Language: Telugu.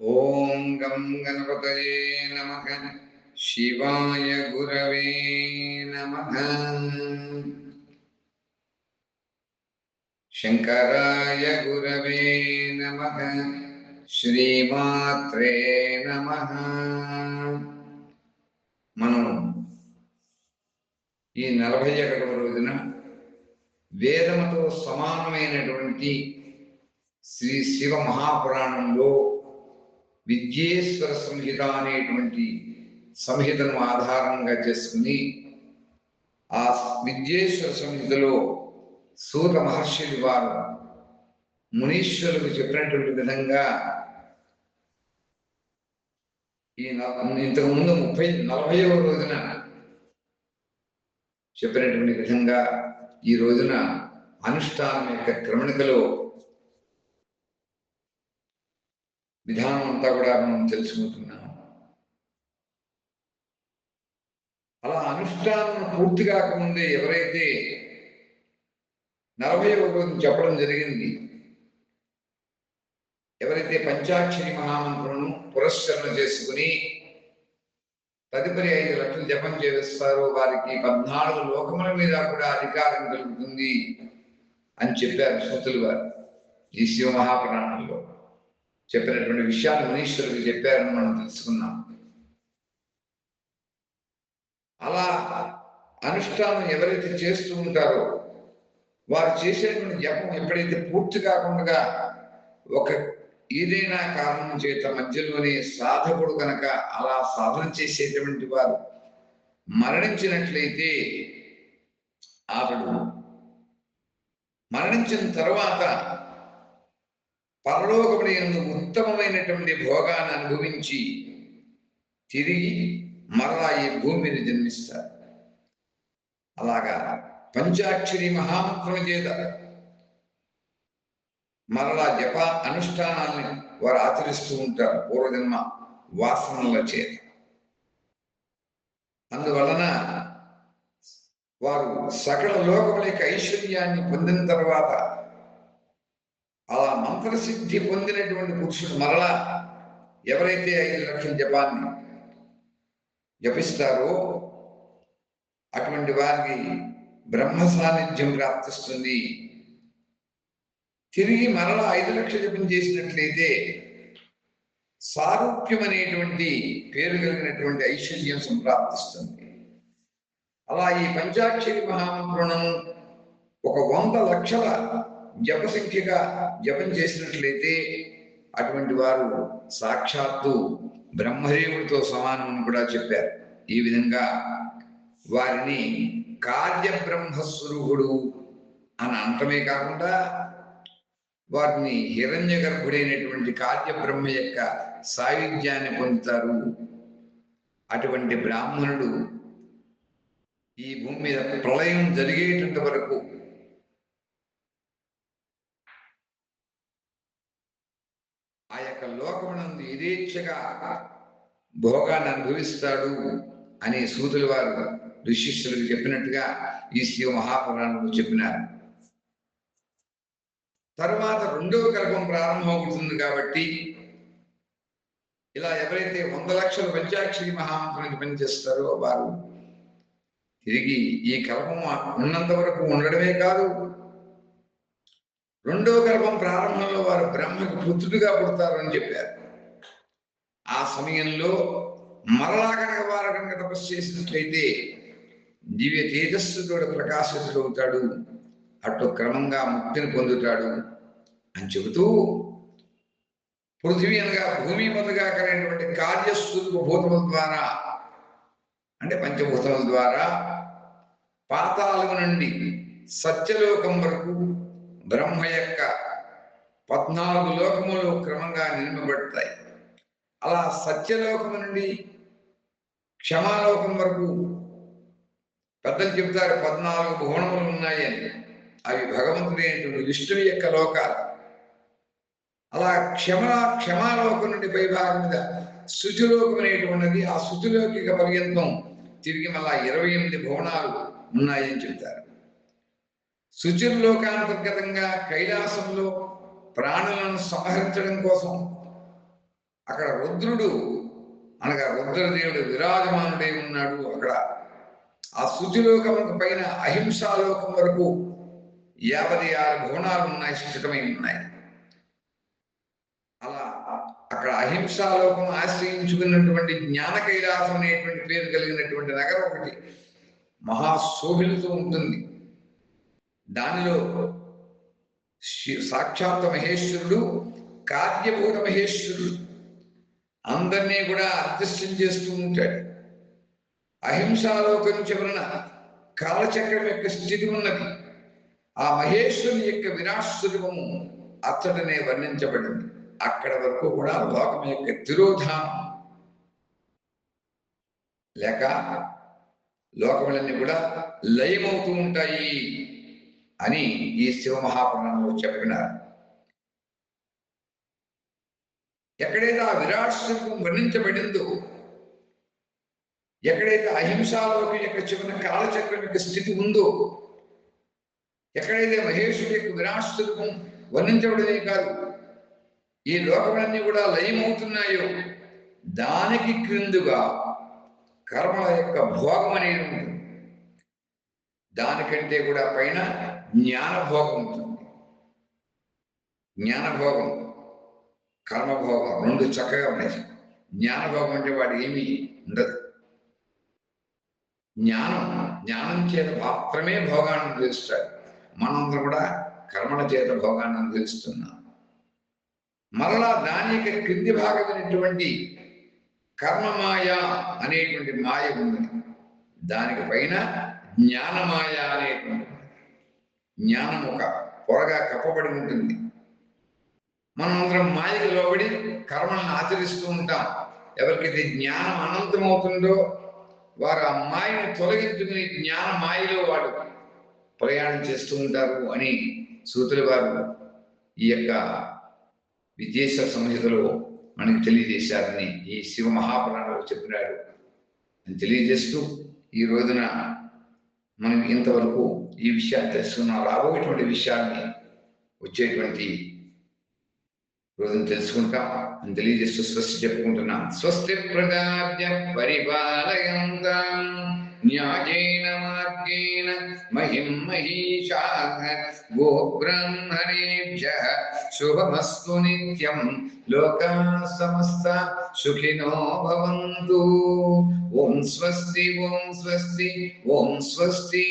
ఓం గం గణపతయే నమః. శివాయ గురవే నమః. శంకరాయ గురవే నమః. శ్రీమాత్రే నమ. మనం ఈ నలభై ఒకటవ రోజున వేదముతో సమానమైనటువంటి శ్రీ శివ మహాపురాణంలో విద్యేశ్వర సంహిత అనేటువంటి సంహితను ఆధారంగా చేసుకుని ఆ విద్యేశ్వర సంహితలో సూత మహర్షులు వారు మునీశ్వరులకు చెప్పినటువంటి విధంగా ఈ ఇంతకుముందు ఇంతకు ముందు ముప్పై నలభైవ రోజున చెప్పినటువంటి విధంగా ఈ రోజున అనుష్ఠానం యొక్క క్రమణికలో విధానం అంతా కూడా మనం తెలుసుకుంటున్నాం. అలా అనుష్ఠానం పూర్తి కాకముందే ఎవరైతే నలభై రోజు చెప్పడం జరిగింది ఎవరైతే పంచాక్షరి మహామంత్రులను పురస్కరణ చేసుకుని తదుపరి ఐదు లక్షలు జపం చేస్తారో వారికి పద్నాలుగు లోకముల మీద కూడా అధికారం కలుగుతుంది అని చెప్పారు సూతులు వారు ఈ శివ మహాపురాణంలో. చెప్పినటువంటి విషయాలు మనీశ్వరుడు చెప్పారని మనం తెలుసుకున్నాం. అలా అనుష్ఠానం ఎవరైతే చేస్తూ ఉంటారో వారు చేసేటువంటి జపం ఎప్పుడైతే పూర్తి కాకుండా ఒక ఏదైనా కారణం చేత మధ్యలోనే సాధకుడు కనుక అలా సాధన చేసేటువంటి వారు మరణించినట్లయితే అతడు మరణించిన తర్వాత పరలోకముడి ఉత్తమమైనటువంటి భోగాన్ని అనుభవించి తిరిగి మరలా ఈ భూమిని జన్మిస్తారు. అలాగా పంచాక్షరి మహామంత్రం చేత మరలా జప అనుష్ఠానాన్ని వారు ఆచరిస్తూ ఉంటారు పూర్వజన్మ వాసనల చేత. అందువలన వారు సకల లోకముల యొక్క ఐశ్వర్యాన్ని పొందిన తర్వాత అలా పొందినటువంటి పురుషుడు మరలా ఎవరైతే ఐదు లక్షల జపాన్ని జపిస్తారో అటువంటి వారికి బ్రహ్మ సాన్నిధ్యం ప్రాప్తిస్తుంది. తిరిగి మరలా ఐదు లక్షల జపం చేసినట్లయితే సారూప్యం అనేటువంటి పేరు కలిగినటువంటి ఐశ్వర్యం సంప్రాప్తిస్తుంది. అలా ఈ పంచాక్షరి మహామంత్రణం ఒక వంద లక్షల జప సంఖ్యగా జపం చేసినట్లయితే అటువంటి వారు సాక్షాత్తు బ్రహ్మదేవుడితో సమానం అని కూడా చెప్పారు. ఈ విధంగా వారిని కార్యబ్రహ్మస్వరూపుడు అని అంటమే కాకుండా వారిని హిరణ్య గర్భుడైనటువంటి కార్యబ్రహ్మ యొక్క సాయుధ్యాన్ని పొందుతారు. అటువంటి బ్రాహ్మణుడు ఈ భూమి మీద ప్రళయం జరిగేటంత వరకు ఆ యొక్క లోకమునందు యథేచ్ఛగా భోగాన్ని అనుభవిస్తాడు అని సూతుల వారు ఋషిష్యులకు చెప్పినట్టుగా ఈ శివ మహాపురాణంలో చెప్పినారు. తర్వాత రెండవ గర్భం ప్రారంభమవుతుంది కాబట్టి ఇలా ఎవరైతే వంద లక్షల పంచాక్షరి మహామంత్రానికి పనిచేస్తారో వారు తిరిగి ఈ కల్పం ఉన్నంత వరకు ఉండడమే కాదు రెండవ గర్భం ప్రారంభంలో వారు బ్రహ్మకు పుత్రుడిగా పుడతారు అని చెప్పారు. ఆ సమయంలో మరలా కనుక వారు కనుక తపస్సు చేసినట్లయితే దివ్య తేజస్సుతో ప్రకాశితుడవుతాడు అటు క్రమంగా ముక్తిని పొందుతాడు అని చెబుతూ పృథివీ అనగా భూమి మొదలుగా కలిగినటువంటి కార్యస్వరూప భూతముల ద్వారా అంటే పంచభూతముల ద్వారా పాతాళము నుండి సత్యలోకం వరకు బ్రహ్మ యొక్క పద్నాలుగు లోకములు క్రమంగా నిర్మబడతాయి అలా సత్యలోకము నుండి క్షమాలోకం వరకు పెద్దలు చెబుతారు పద్నాలుగు భువనములు ఉన్నాయి అని. అవి భగవంతుడైనటువంటి విష్ణువు యొక్క లోకాలు. అలా క్షమ క్షమాలోకం నుండి పైభాగం మీద శుచిలోకం అనేటువంటిది ఆ శుచిలోకి పర్యంతం తిరిగి మళ్ళా ఇరవై ఎనిమిది భువనాలు ఉన్నాయని చెబుతారు. శుచిర్లోకాంతర్గతంగా కైలాసంలో ప్రాణులను సంహరించడం కోసం అక్కడ రుద్రుడు అనగా రుద్రదేవుడు విరాజమానుడై ఉన్నాడు అక్కడ. ఆ శుచిలోకం పైన అహింసాలోకం వరకు యాభై ఆరు భువనాలు ఉన్నాయి స్థితమై ఉన్నాయి. అలా అక్కడ అహింసాలోకం ఆశ్రయించుకున్నటువంటి జ్ఞాన కైలాసం అనేటువంటి పేరు కలిగినటువంటి నగరం ఒకటి మహాశోభిలతో ఉంటుంది. దానిలో శి- సాక్షాత్ మహేశ్వరుడు కార్యభూత మహేశ్వరుడు. అందరినీ కూడా అదృష్టం చేస్తూ ఉంటాడు. అహింసాలోకం చివరన కాలచక్రం యొక్క స్థితి ఉన్నది. ఆ మహేశ్వరుని యొక్క విరాట్ స్వరూపము అచ్చటనే వర్ణించబడింది. అక్కడ వరకు కూడా లోకం యొక్క తిరోధానం. లేక లోకములన్నీ కూడా లయమవుతూ ఉంటాయి. అని ఈ శివ మహాపురాణంలో చెప్పినారు. ఎక్కడైతే ఆ విరాట్ స్వరూపం వర్ణించబడిందో ఎక్కడైతే అహింసాలోకి యొక్క చివరి కాలచక్రం యొక్క స్థితి ఉందో ఎక్కడైతే మహేశ్వరుడు యొక్క విరాట్ స్వరూపం వర్ణించబడమే కాదు ఈ లోకములన్నీ కూడా లయమవుతున్నాయో దానికి క్రిందుగా కర్మల యొక్క భోగం అనేది ఉంటుంది. దానికంటే కూడా పైన జ్ఞానభోగం ఉంటుంది. జ్ఞానభోగం కర్మభోగం రెండు చక్కగా ఉన్నాయి. జ్ఞానభోగం అంటే వాడు ఏమీ ఉండదు. జ్ఞానం జ్ఞానం చేత మాత్రమే భోగాన్ని అనుభవిస్తాడు మనందరం కూడా కర్మల చేత భోగాన్ని అనుభవిస్తున్నాం మరలా దాని యొక్క క్రింది భాగమైనటువంటి కర్మమాయ అనేటువంటి మాయ ఉంది. దానికి పైన జ్ఞానమాయ అనేటువంటి జ్ఞానం ఒక పొరగా కప్పబడి ఉంటుంది. మనం అందరం మాయకు లోబడి కర్మలను ఆచరిస్తూ ఉంటాం. ఎవరికైతే జ్ఞానం అనంతమవుతుందో వారు ఆ మాయను తొలగించుకుని జ్ఞాన మాయలో వాడు ప్రయాణం చేస్తూ ఉంటారు అని సూతుల వారు ఈ యొక్క విద్యేశ్వర సంహితలో మనకి తెలియజేశారని ఈ శివ మహాపురాణంలో చెప్పినాడు. అని తెలియజేస్తూ ఈ రోజున మనం ఇంతవరకు ఈ విషయాన్ని తెలుసుకున్నాం రాబోయేటువంటి విషయాన్ని వచ్చేటువంటి రోజున తెలుసుకుంటాం అని తెలియజేస్తూ స్వస్తి చెప్పుకుంటున్నాం. స్వస్తి ప్రజాభ్య పరిపాలయంతాం. न्यायेन मार्गेण महिं महिषाः गोब्राह्मणेभ्यः शुभमस्तु नित्यं लोकाः समस्ता सुखिनो भवन्तु। ॐ स्वस्ति ॐ स्वस्ति ॐ स्वस्ति।